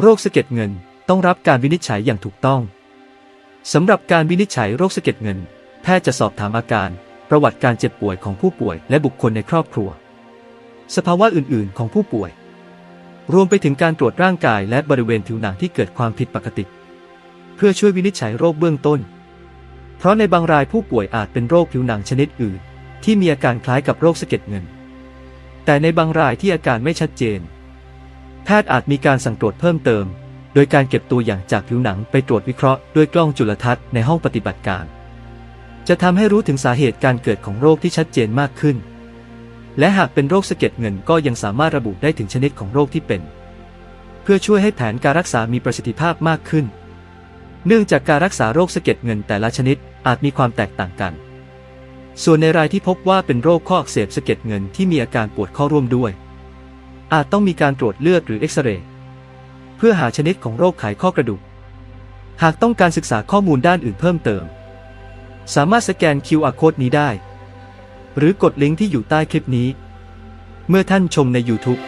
โรคสะเก็ดเงินต้องรับการวินิจฉัยอย่างถูกต้องสำหรับการวินิจฉัยโรคสะเก็ดเงิน แพทย์จะสอบถามอาการ ประวัติการเจ็บป่วยของผู้ป่วยและบุคคลในครอบครัว สภาวะอื่น ๆ ของผู้ป่วย รวมไปถึงการตรวจร่างกายและบริเวณผิวหนังที่เกิดความผิดปกติ เพื่อช่วยวินิจฉัยโรคเบื้องต้น เพราะในบางรายผู้ป่วยอาจเป็นโรคผิวหนังชนิดอื่น ที่มีอาการคล้ายกับโรคสะเก็ดเงิน แต่ในบางรายที่อาการไม่ชัดเจน แพทย์อาจมีการสั่งตรวจเพิ่มเติม โดยการเก็บตัวอย่างจากผิวหนังไปตรวจวิเคราะห์ด้วยกล้องจุลทรรศน์ในห้องปฏิบัติการ จะทำให้รู้ถึงสาเหตุการเกิดของโรคที่ชัดเจนมากขึ้น และหากเป็นโรคสะเก็ดเงินก็ยังสามารถระบุได้ถึงชนิดของโรคที่เป็น เพื่อช่วยให้แผนการรักษามีประสิทธิภาพมากขึ้น เนื่องจากการรักษาโรคสะเก็ดเงินแต่ละชนิดอาจมีความแตกต่างกัน ส่วนในรายที่พบว่าเป็นโรคข้ออักเสบสะเก็ดเงินที่มีอาการปวดข้อร่วมด้วย อาจต้องมีการตรวจเลือดหรือเอ็กซเรย์เพื่อหาชนิดของโรคไขข้อกระดูก หากต้องการศึกษาข้อมูลด้านอื่นเพิ่มเติม สามารถสแกน QR code นี้ได้ หรือกดลิงก์ที่อยู่ใต้คลิปนี้ เมื่อท่านชมใน YouTube